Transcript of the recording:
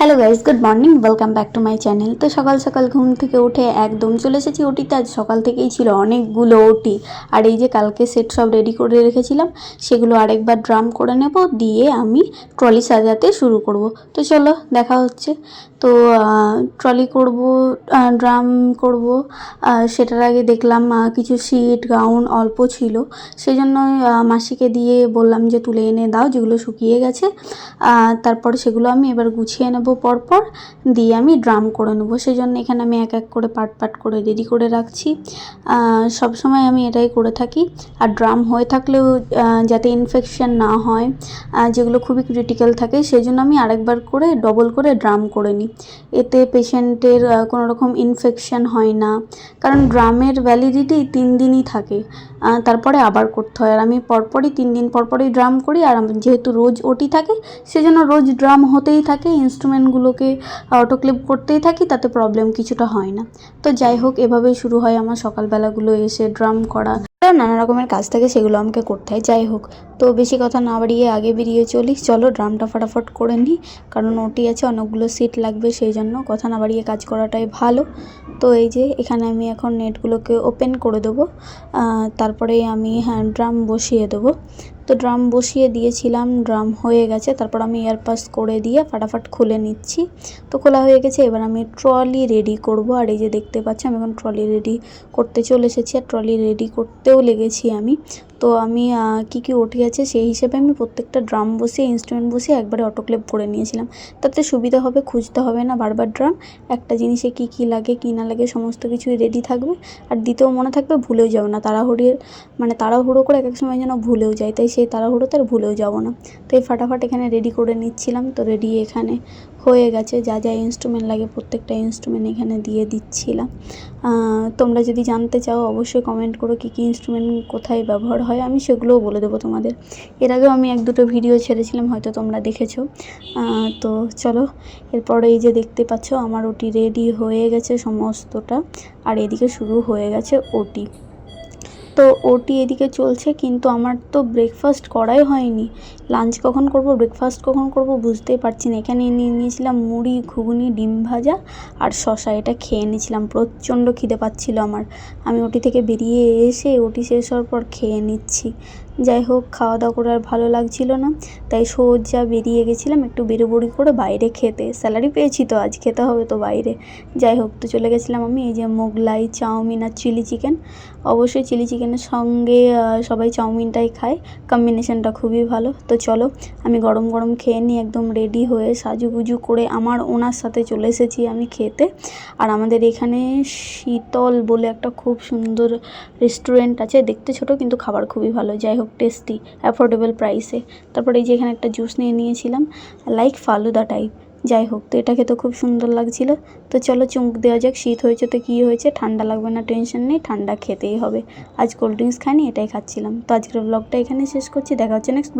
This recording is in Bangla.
Hello guys good morning welcome back to my channel তো সকাল সকাল ঘুম থেকে উঠে একদম চলে এসেছি ওটিতে। আজ সকাল থেকেই ছিল অনেকগুলো ওটি। আর এই যে কালকে সেট সব রেডি করে রেখেছিলাম, সেগুলো আরেকবার ড্রাম করে নেব, দিয়ে আমি ট্রলি সাজাতে শুরু করব। তো চলো, দেখা হচ্ছে। তো ট্রলি করব ড্রাম করব। সেটার আগে দেখলাম কিছু শিট গাউন অল্প ছিল। সেই জন্য মাসিকে দিয়ে বললাম যে তুলে এনে দাও, যেগুলো শুকিয়ে গেছে। তারপর সেগুলো আমি এবার গুছিয়ে নেব। পরপর, দিয়ে আমি ড্রাম করে নেব। সেই জন্য এখানে আমি এক এক করে পাট পাট করে রেডি করে রাখছি। সব সময় আমি এটাই করে থাকি। আর ড্রাম হয়ে থাকলেও যাতে ইনফেকশন না হয় যেগুলো খুবই ক্রিটিক্যাল থাকে সেই জন্য আমি আরেকবার করে ডবল করে ড্রাম করে নিই। এতে পেশেন্টের কোনো রকম ইনফেকশন হয় না। কারণ ড্রামের ভ্যালিডিটি তিন দিনই থাকে। তারপরে আবার করতে হয়। আর আমি পরপরই তিন দিন পরপরই ড্রাম করি। আর যেহেতু রোজ ওটি থাকে, সেজন্য রোজ ড্রাম হতেই থাকে। ইনস্ট্রুমেন্টগুলোকে অটোক্লিপ করতেই থাকি, তাতে প্রবলেম কিছুটা হয় না। তো যাই হোক, এভাবেই শুরু হয় আমার সকালবেলাগুলো এসে ড্রাম করা। নানা রকমের কাজ থাকে, সেগুলো আমাকে করতে হয়। যাই হোক, তো বেশি কথা না বাড়িয়ে আগে বেরিয়ে চলি। চলো ড্রামটা ফটাফট করে নিই কারণ ওটি আছে, অনেকগুলো সিট লাগবে, সেই জন্য কথা না বাড়িয়ে কাজ করাটাই ভালো। তো এই যে, এখানে আমি এখন নেটগুলোকে ওপেন করে দেবো। তারপরে আমি হ্যাঁ ড্রাম বসিয়ে দেবো। তো ড্রাম বসিয়ে দিয়েছিলাম, ড্রাম হয়ে গেছে। তারপর আমি এয়ারপাস করে দিয়ে ফাটাফাট খুলে নিচ্ছি। তো খোলা হয়ে গেছে, এবার আমি ট্রলি রেডি করব। আর এই যে দেখতে পাচ্ছি আমি এখন ট্রলি রেডি করতে চলে এসেছি। আর ট্রলি রেডি করতেও লেগেছি আমি। তো আমি কী কী ওটি আছে সেই হিসেবে আমি প্রত্যেকটা ড্রাম বসিয়ে ইনস্ট্রুমেন্ট বসিয়ে একবারে অটোক্লেভ করে নিয়েছিলাম। তাতে সুবিধা হবে, খুঁজতে হবে না বারবার ড্রাম। একটা জিনিসে কী কী লাগে, কী না লাগে, সমস্ত কিছুই রেডি থাকবে। আর দিতেও মনে থাকবে, ভুলেও যাবে না। তাড়াহুড়ির মানে তাড়াহুড়ো করে এক এক সময় যেন ভুলেও যায়। তাই সেই তাড়াহুড়োতে আর ভুলেও যাব না। তো এই ফাটাফাট এখানে রেডি করে নিচ্ছিলাম। তো রেডি এখানে হয়ে গেছে। যা যা ইনস্ট্রুমেন্ট লাগে, প্রত্যেকটা ইনস্ট্রুমেন্ট এখানে দিয়ে দিচ্ছিলাম। তোমরা যদি জানতে চাও, অবশ্যই কমেন্ট করো কী কী ইনস্ট্রুমেন্ট কোথায় ব্যবহার হয়, আমি সেগুলোও বলে দেবো তোমাদের। এর আগেও আমি এক দুটো ভিডিও ছেড়েছিলাম, হয়তো তোমরা দেখেছ। তো চলো, এরপরে এই যে দেখতে পাচ্ছ, আমার ওটি রেডি হয়ে গেছে সমস্তটা। আর এদিকে শুরু হয়ে গেছে ওটি। তো ওটি এদিকে চলছে, কিন্তু আমার তো ব্রেকফাস্ট করাই হয়নি। লাঞ্চ কখন করব ব্রেকফাস্ট কখন করব বুঝতেই পারছি না। এখানে নিয়ে নিয়েছিলাম মুড়ি, ঘুগনি, ডিম ভাজা আর শশা। এটা খেয়ে নিয়েছিলাম প্রচণ্ড খিদে পাচ্ছিল আমার। আমি ওটি থেকে বেরিয়ে এসে ওটি শেষ হওয়ার পর খেয়ে নিচ্ছি। যাই হোক খাওয়া দাওয়া করে আর ভালো লাগছিল না। তাই সোজা বেরিয়ে গেছিলাম একটু বেরোবড়ি করে বাইরে খেতে। স্যালারি পেয়েছি তো, আজ খেতে হবে তো বাইরে। যাই হোক, তো চলে গেছিলাম আমি, এই যে মোগলাই, চাউমিন আর চিলি চিকেন। অবশ্যই চিলি চিকেনের সঙ্গে সবাই চাউমিনটাই খায়। কম্বিনেশনটা খুবই ভালো। তো চলো, আমি গরম গরম খেয়ে নিই একদম রেডি হয়ে সাজুগুজু করে আমার ওনার সাথে চলে এসেছি আমি খেতে। আর আমাদের এখানে শীতল বলে একটা খুব সুন্দর রেস্টুরেন্ট আছে। দেখতে ছোট, কিন্তু খাবার খুবই ভালো। যাই হোক টেস্টি অ্যাফোর্ডেবল প্রাইসে তারপরে এই যে এখানে একটা জুস নিয়ে নিয়েছিলাম লাইক ফালুদা টাইপ যাই হোক, তো এটা খেতে খুব সুন্দর লাগছিল। তো চলো চুমুক দেওয়া যাক, শীত হয়েছে তো কী হয়েছে, ঠান্ডা লাগবে না টেনশন নেই, ঠান্ডা খেতেই হবে। আজ কোল্ড ড্রিঙ্কস খাইনি, এটাই খাচ্ছিলাম। তো আজকের ব্লগটা এখানে শেষ করছি, দেখা হচ্ছে নেক্সট